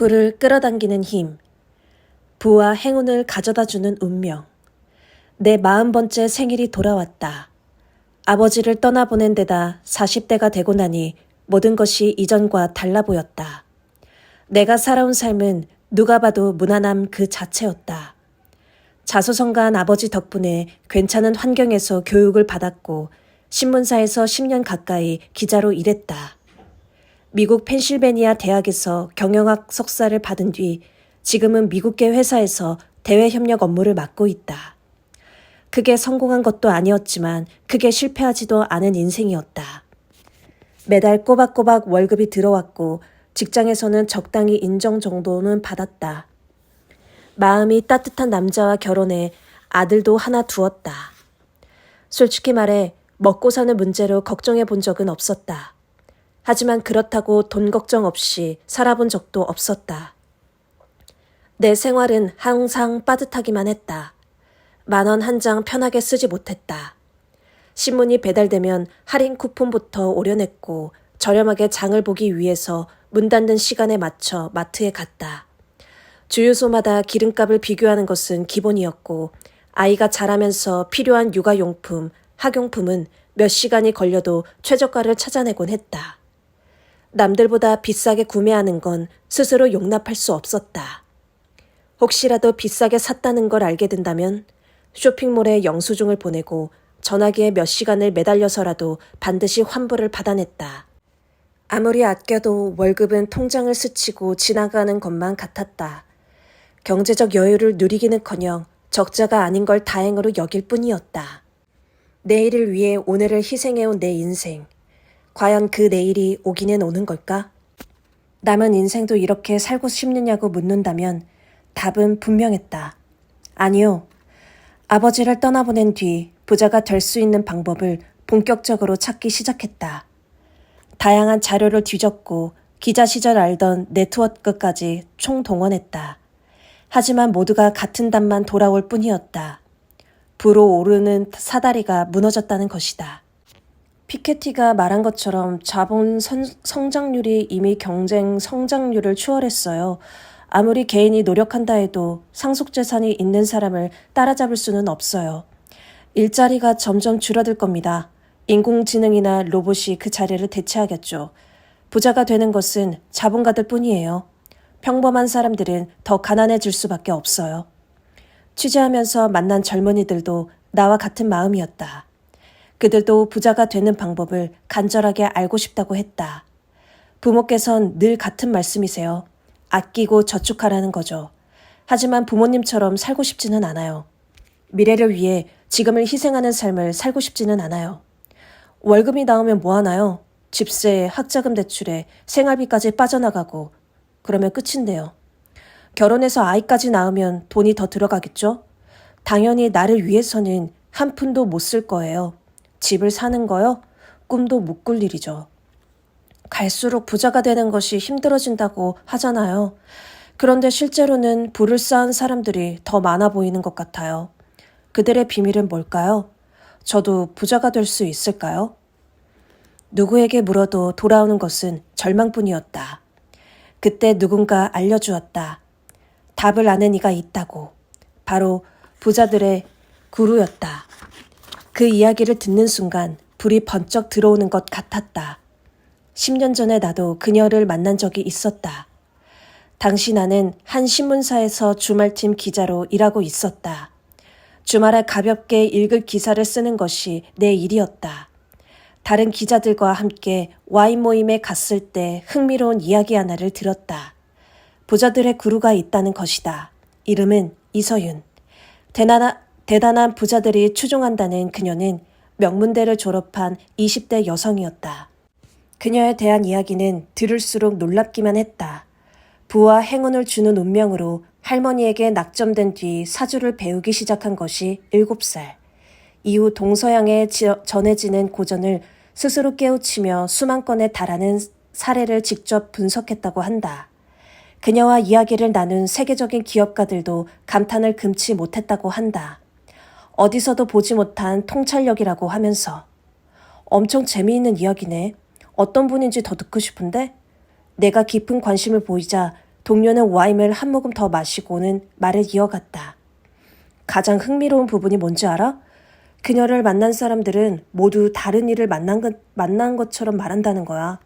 불을 끌어당기는 힘. 부와 행운을 가져다 주는 운명. 내 마흔 번째 생일이 돌아왔다. 아버지를 떠나보낸 데다 40대가 되고 나니 모든 것이 이전과 달라 보였다. 내가 살아온 삶은 누가 봐도 무난함 그 자체였다. 자수성가한 아버지 덕분에 괜찮은 환경에서 교육을 받았고 신문사에서 10년 가까이 기자로 일했다. 미국 펜실베니아 대학에서 경영학 석사를 받은 뒤 지금은 미국계 회사에서 대외 협력 업무를 맡고 있다. 크게 성공한 것도 아니었지만 크게 실패하지도 않은 인생이었다. 매달 꼬박꼬박 월급이 들어왔고 직장에서는 적당히 인정 정도는 받았다. 마음이 따뜻한 남자와 결혼해 아들도 하나 두었다. 솔직히 말해 먹고 사는 문제로 걱정해 본 적은 없었다. 하지만 그렇다고 돈 걱정 없이 살아본 적도 없었다. 내 생활은 항상 빠듯하기만 했다. 만 원 한 장 편하게 쓰지 못했다. 신문이 배달되면 할인 쿠폰부터 오려냈고 저렴하게 장을 보기 위해서 문 닫는 시간에 맞춰 마트에 갔다. 주유소마다 기름값을 비교하는 것은 기본이었고 아이가 자라면서 필요한 육아용품, 학용품은 몇 시간이 걸려도 최저가를 찾아내곤 했다. 남들보다 비싸게 구매하는 건 스스로 용납할 수 없었다. 혹시라도 비싸게 샀다는 걸 알게 된다면 쇼핑몰에 영수증을 보내고 전화기에 몇 시간을 매달려서라도 반드시 환불을 받아냈다. 아무리 아껴도 월급은 통장을 스치고 지나가는 것만 같았다. 경제적 여유를 누리기는 커녕 적자가 아닌 걸 다행으로 여길 뿐이었다. 내일을 위해 오늘을 희생해온 내 인생. 과연 그 내일이 오기는 오는 걸까? 남은 인생도 이렇게 살고 싶느냐고 묻는다면 답은 분명했다. 아니요. 아버지를 떠나보낸 뒤 부자가 될 수 있는 방법을 본격적으로 찾기 시작했다. 다양한 자료를 뒤졌고 기자 시절 알던 네트워크까지 총동원했다. 하지만 모두가 같은 답만 돌아올 뿐이었다. 불어 오르는 사다리가 무너졌다는 것이다. 피케티가 말한 것처럼 자본 선, 성장률이 이미 경쟁 성장률을 추월했어요. 아무리 개인이 노력한다 해도 상속재산이 있는 사람을 따라잡을 수는 없어요. 일자리가 점점 줄어들 겁니다. 인공지능이나 로봇이 그 자리를 대체하겠죠. 부자가 되는 것은 자본가들 뿐이에요. 평범한 사람들은 더 가난해질 수밖에 없어요. 취재하면서 만난 젊은이들도 나와 같은 마음이었다. 그들도 부자가 되는 방법을 간절하게 알고 싶다고 했다. 부모께선 늘 같은 말씀이세요. 아끼고 저축하라는 거죠. 하지만 부모님처럼 살고 싶지는 않아요. 미래를 위해 지금을 희생하는 삶을 살고 싶지는 않아요. 월급이 나오면 뭐 하나요? 집세, 학자금 대출에 생활비까지 빠져나가고 그러면 끝인데요. 결혼해서 아이까지 낳으면 돈이 더 들어가겠죠? 당연히 나를 위해서는 한 푼도 못 쓸 거예요. 집을 사는 거요? 꿈도 못 꿀 일이죠. 갈수록 부자가 되는 것이 힘들어진다고 하잖아요. 그런데 실제로는 부를 쌓은 사람들이 더 많아 보이는 것 같아요. 그들의 비밀은 뭘까요? 저도 부자가 될 수 있을까요? 누구에게 물어도 돌아오는 것은 절망뿐이었다. 그때 누군가 알려주었다. 답을 아는 이가 있다고. 바로 부자들의 구루였다. 그 이야기를 듣는 순간 불이 번쩍 들어오는 것 같았다. 10년 전에 나도 그녀를 만난 적이 있었다. 당시 나는 한 신문사에서 주말팀 기자로 일하고 있었다. 주말에 가볍게 읽을 기사를 쓰는 것이 내 일이었다. 다른 기자들과 함께 와인 모임에 갔을 때 흥미로운 이야기 하나를 들었다. 부자들의 구루가 있다는 것이다. 이름은 이서윤. 대단한, 대단한 부자들이 추종한다는 그녀는 명문대를 졸업한 20대 여성이었다. 그녀에 대한 이야기는 들을수록 놀랍기만 했다. 부와 행운을 주는 운명으로 할머니에게 낙점된 뒤 사주를 배우기 시작한 것이 7살. 이후 동서양에 전해지는 고전을 스스로 깨우치며 수만 건에 달하는 사례를 직접 분석했다고 한다. 그녀와 이야기를 나눈 세계적인 기업가들도 감탄을 금치 못했다고 한다. 어디서도 보지 못한 통찰력이라고 하면서 엄청 재미있는 이야기네. 어떤 분인지 더 듣고 싶은데? 내가 깊은 관심을 보이자 동료는 와인을 한 모금 더 마시고는 말을 이어갔다. 가장 흥미로운 부분이 뭔지 알아? 그녀를 만난 사람들은 모두 다른 일을 만난, 것, 만난 것처럼 말한다는 거야.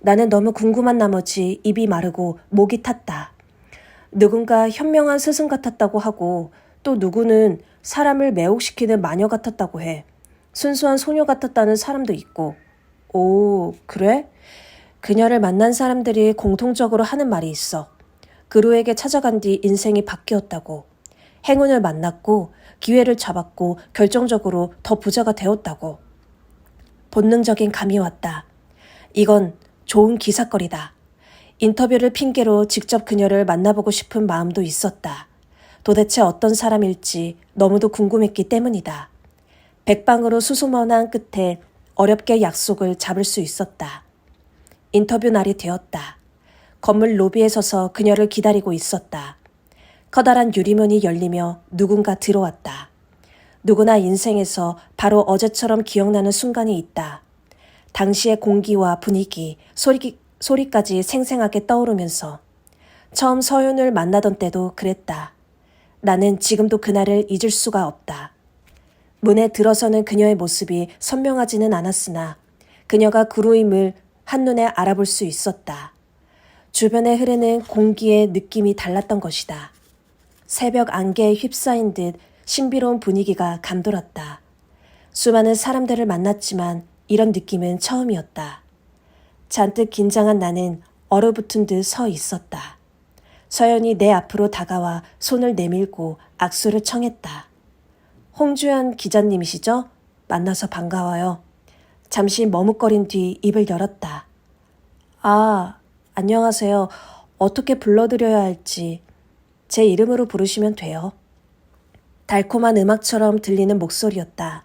나는 너무 궁금한 나머지 입이 마르고 목이 탔다. 누군가 현명한 스승 같았다고 하고 또 누구는 사람을 매혹시키는 마녀 같았다고 해. 순수한 소녀 같았다는 사람도 있고. 오, 그래? 그녀를 만난 사람들이 공통적으로 하는 말이 있어. 그루에게 찾아간 뒤 인생이 바뀌었다고. 행운을 만났고 기회를 잡았고 결정적으로 더 부자가 되었다고. 본능적인 감이 왔다. 이건 좋은 기사거리다. 인터뷰를 핑계로 직접 그녀를 만나보고 싶은 마음도 있었다. 도대체 어떤 사람일지 너무도 궁금했기 때문이다. 백방으로 수소문한 끝에 어렵게 약속을 잡을 수 있었다. 인터뷰 날이 되었다. 건물 로비에 서서 그녀를 기다리고 있었다. 커다란 유리문이 열리며 누군가 들어왔다. 누구나 인생에서 바로 어제처럼 기억나는 순간이 있다. 당시의 공기와 분위기, 소리, 소리까지 생생하게 떠오르면서 처음 서윤을 만나던 때도 그랬다. 나는 지금도 그날을 잊을 수가 없다. 문에 들어서는 그녀의 모습이 선명하지는 않았으나 그녀가 그루임을 한눈에 알아볼 수 있었다. 주변에 흐르는 공기의 느낌이 달랐던 것이다. 새벽 안개에 휩싸인 듯 신비로운 분위기가 감돌았다. 수많은 사람들을 만났지만 이런 느낌은 처음이었다. 잔뜩 긴장한 나는 얼어붙은 듯 서 있었다. 서연이 내 앞으로 다가와 손을 내밀고 악수를 청했다. 홍주연 기자님이시죠? 만나서 반가워요. 잠시 머뭇거린 뒤 입을 열었다. 아, 안녕하세요. 어떻게 불러드려야 할지 제 이름으로 부르시면 돼요. 달콤한 음악처럼 들리는 목소리였다.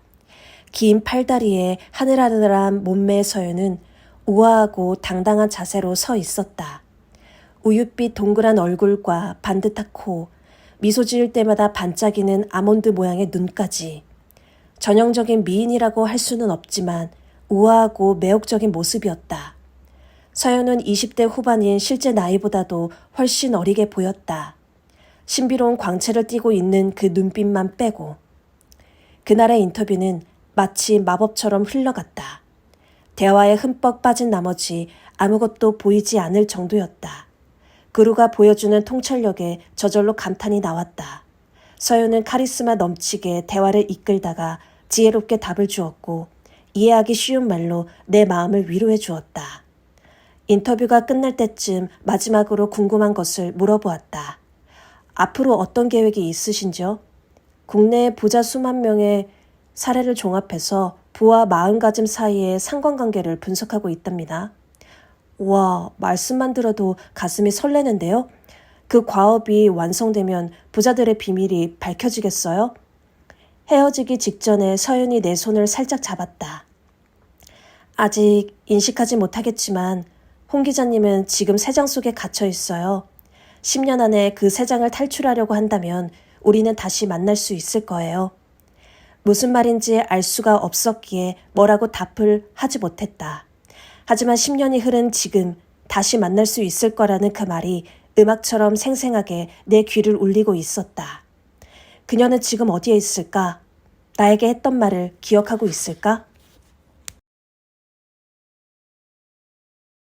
긴 팔다리에 하늘하늘한 몸매의 서연은 우아하고 당당한 자세로 서 있었다. 우윳빛 동그란 얼굴과 반듯한 코, 미소 지을 때마다 반짝이는 아몬드 모양의 눈까지. 전형적인 미인이라고 할 수는 없지만 우아하고 매혹적인 모습이었다. 서연은 20대 후반인 실제 나이보다도 훨씬 어리게 보였다. 신비로운 광채를 띠고 있는 그 눈빛만 빼고. 그날의 인터뷰는 마치 마법처럼 흘러갔다. 대화에 흠뻑 빠진 나머지 아무것도 보이지 않을 정도였다. 그루가 보여주는 통찰력에 저절로 감탄이 나왔다. 서윤은 카리스마 넘치게 대화를 이끌다가 지혜롭게 답을 주었고 이해하기 쉬운 말로 내 마음을 위로해 주었다. 인터뷰가 끝날 때쯤 마지막으로 궁금한 것을 물어보았다. 앞으로 어떤 계획이 있으신지요? 국내 부자 수만 명의 사례를 종합해서 부와 마음가짐 사이의 상관관계를 분석하고 있답니다. 와, 말씀만 들어도 가슴이 설레는데요? 그 과업이 완성되면 부자들의 비밀이 밝혀지겠어요? 헤어지기 직전에 서윤이 내 손을 살짝 잡았다. 아직 인식하지 못하겠지만 홍 기자님은 지금 세장 속에 갇혀 있어요. 10년 안에 그 세장을 탈출하려고 한다면 우리는 다시 만날 수 있을 거예요. 무슨 말인지 알 수가 없었기에 뭐라고 답을 하지 못했다. 하지만 10년이 흐른 지금 다시 만날 수 있을 거라는 그 말이 음악처럼 생생하게 내 귀를 울리고 있었다. 그녀는 지금 어디에 있을까? 나에게 했던 말을 기억하고 있을까?